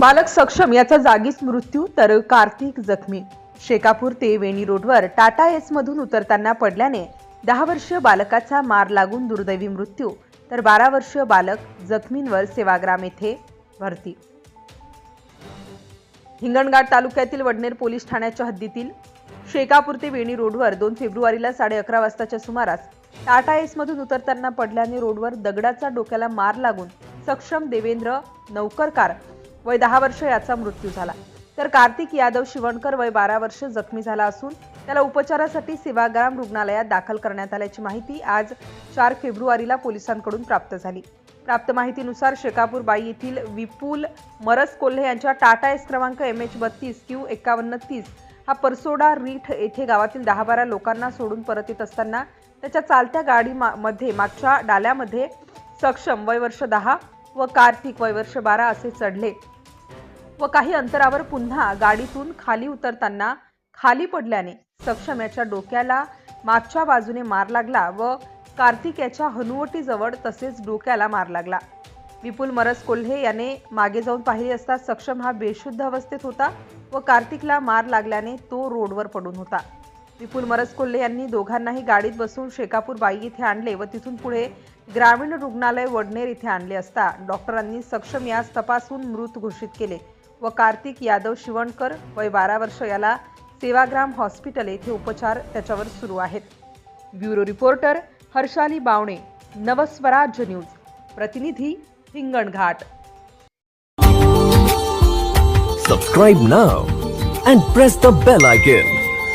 बालक सक्षम याचा जागीच मृत्यू तर कार्तिक जखमी. शेकापूर ते वेणी रोडवर टाटा एस मधून उतरताना पडल्याने दहा वर्षीय बालकाचा मार लागून दुर्दैवी मृत्यू तर बारा वर्षीय बालक जखमींवर सेवाग्राम येथे भरती. हिंगणघाट तालुक्यातील वडनेर पोलीस ठाण्याच्या हद्दीतील शेकापूर ते वेणी रोडवर दोन फेब्रुवारीला साडे अकरा वाजताच्या सुमारास टाटा एसमधून उतरताना पडल्याने रोडवर दगडाचा डोक्याला मार लागून सक्षम देवेंद्र नौकरकार वय दहा वर्ष याचा मृत्यू झाला. तर कार्तिक यादव शिवणकर वय बारा वर्ष जखमी झाला असून त्याला उपचारासाठी सेवाग्राम रुग्णालयात दाखल करण्यात आल्याची माहिती आज चार फेब्रुवारीला पोलिसांकडून प्राप्त झाली. प्राप्त माहितीनुसार शेकापूर बाई येथील विपुल मरस कोल्हे यांच्या टाटा एस क्रमांक एम एच बत्तीस क्यू एकावन्न तीस हा परसोडा रीठ येथे गावातील दहा बारा लोकांना सोडून परत येत असताना त्याच्या चालत्या गाडी मा- मध्ये मागच्या डाल्यामध्ये सक्षम वय वर्ष दहा व कार्तिक वैवर्ष बारा असे चढले व काही अंतरावर पुन्हा गाडीतून खाली उतरताना खाली पडल्याने सक्षम याच्या डोक्याला मागच्या बाजूने मार लागला व कार्तिक याच्या हनुवटीजवळ तसेच डोक्याला मार लागला. विपुल मरस कोल्हे याने मागे जाऊन पाहिले असता सक्षम हा बेशुद्ध अवस्थेत होता व कार्तिकला मार लागल्याने तो रोडवर पडून होता. विपुल मरसकोल्हे यांनी दोघांनाही गाडीत बसून शेकापूर बाई इथे आणले व तिथून पुढे ग्रामीण रुग्णालय वडनेर येथे आणले असता डॉक्टरांनी सक्षम यास तपासून मृत घोषित केले व कार्तिक यादव शिवणकर वय बारा वर्ष याला सेवाग्राम हॉस्पिटल येथे उपचार त्याच्यावर सुरू आहेत. Bureau reporter Harshali Bawane Navswarajya news प्रतिनिधी Hinganghat. Subscribe now and press the bell icon